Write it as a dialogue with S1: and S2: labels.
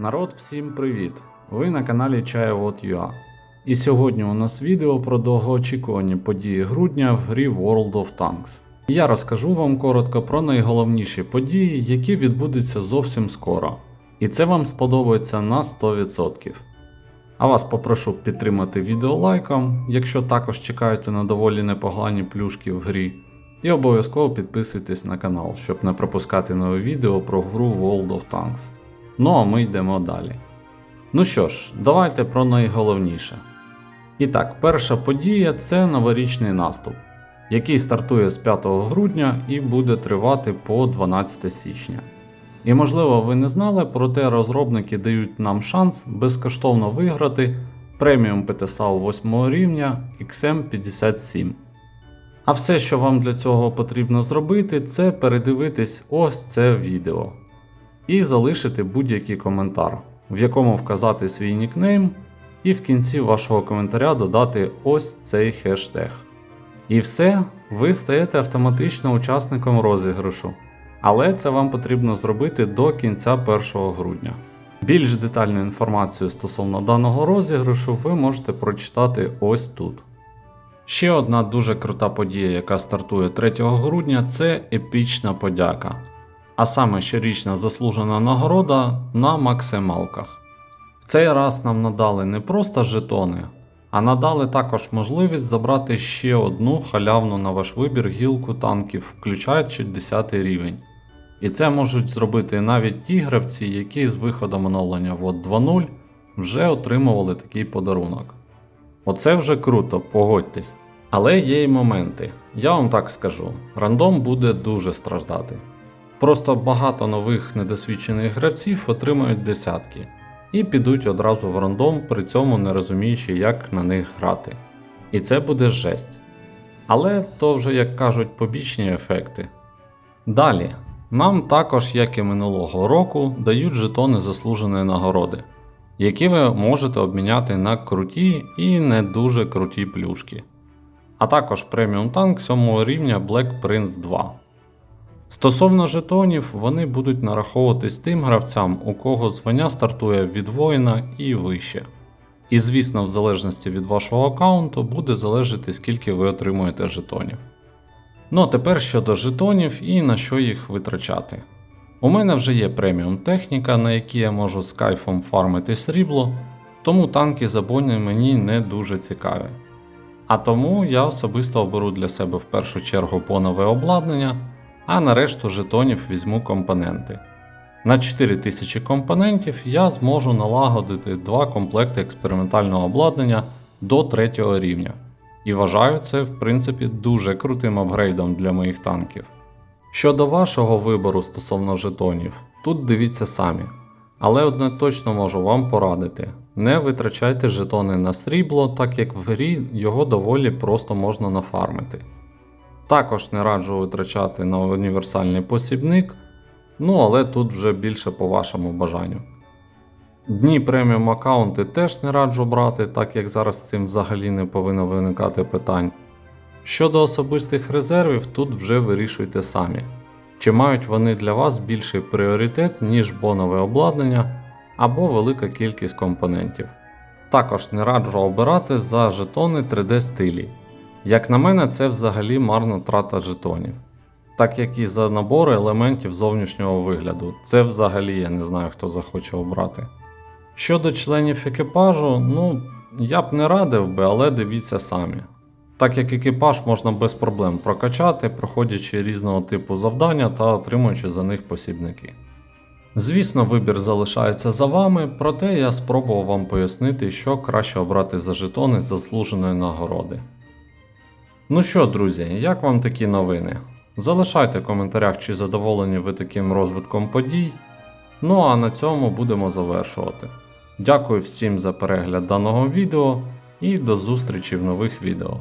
S1: Народ, всім привіт! Ви на каналі ChaiWhat.ua. І сьогодні у нас відео про довгоочікувані події грудня в грі World of Tanks. Я розкажу вам коротко про найголовніші події, які відбудуться зовсім скоро. І це вам сподобається на 100%. А вас попрошу підтримати відео лайком, якщо також чекаєте на доволі непогані плюшки в грі. І обов'язково підписуйтесь на канал, щоб не пропускати нові відео про гру World of Tanks. Ну а ми йдемо далі. Ну що ж, давайте про найголовніше. І так, перша подія це новорічний наступ, який стартує з 5 грудня і буде тривати по 12 січня. І можливо ви не знали, проте розробники дають нам шанс безкоштовно виграти преміум ПТСАУ 8 рівня XM57. А все, що вам для цього потрібно зробити, це передивитись ось це відео і залишити будь-який коментар, в якому вказати свій нікнейм, і в кінці вашого коментаря додати ось цей хештег. І все, ви стаєте автоматично учасником розіграшу. Але це вам потрібно зробити до кінця 1 грудня. Більш детальну інформацію стосовно даного розіграшу ви можете прочитати ось тут. Ще одна дуже крута подія, яка стартує 3 грудня, це епічна подяка. А саме щорічна заслужена нагорода на максималках. В цей раз нам надали не просто жетони, а надали також можливість забрати ще одну халявну на ваш вибір гілку танків, включаючи 10 рівень. І це можуть зробити навіть ті гравці, які з виходом оновлення WOD 2.0 вже отримували такий подарунок. Оце вже круто, погодьтесь. Але є й моменти. Я вам так скажу: рандом буде дуже страждати. Просто багато нових недосвідчених гравців отримають десятки і підуть одразу в рандом, при цьому не розуміючи, як на них грати. І це буде жесть. Але то вже, як кажуть, побічні ефекти. Далі, нам також, як і минулого року, дають жетони заслуженої нагороди, які ви можете обміняти на круті і не дуже круті плюшки. А також преміум танк 7 рівня Black Prince 2. Стосовно жетонів, вони будуть нараховуватись тим гравцям, у кого звання стартує від воїна і вище. І звісно, в залежності від вашого аккаунту буде залежати, скільки ви отримуєте жетонів. Ну а тепер щодо жетонів і на що їх витрачати. У мене вже є преміум техніка, на якій я можу з кайфом фармити срібло, тому танки за боні мені не дуже цікаві. А тому я особисто оберу для себе в першу чергу бонове обладнання, а на решту жетонів візьму компоненти. На 4000 компонентів я зможу налагодити два комплекти експериментального обладнання до 3 рівня. І вважаю це, в принципі, дуже крутим апгрейдом для моїх танків. Щодо вашого вибору стосовно жетонів, тут дивіться самі. Але одне точно можу вам порадити: не витрачайте жетони на срібло, так як в грі його доволі просто можна нафармити. Також не раджу витрачати на універсальний посібник, ну але тут вже більше по вашому бажанню. Дні преміум аккаунти теж не раджу брати, так як зараз цим взагалі не повинно виникати питань. Щодо особистих резервів, тут вже вирішуйте самі, чи мають вони для вас більший пріоритет, ніж бонове обладнання або велика кількість компонентів. Також не раджу обирати за жетони 3D стилі. Як на мене, це взагалі марна трата жетонів. Так як і за набори елементів зовнішнього вигляду, це взагалі я не знаю, хто захоче обрати. Щодо членів екіпажу, ну я б не радив би, але дивіться самі. Так як екіпаж можна без проблем прокачати, проходячи різного типу завдання та отримуючи за них посібники. Звісно, вибір залишається за вами, проте я спробував вам пояснити, що краще обрати за жетони заслуженої нагороди. Ну що, друзі, як вам такі новини? Залишайте в коментарях, чи задоволені ви таким розвитком подій. Ну а на цьому будемо завершувати. Дякую всім за перегляд даного відео і до зустрічі в нових відео.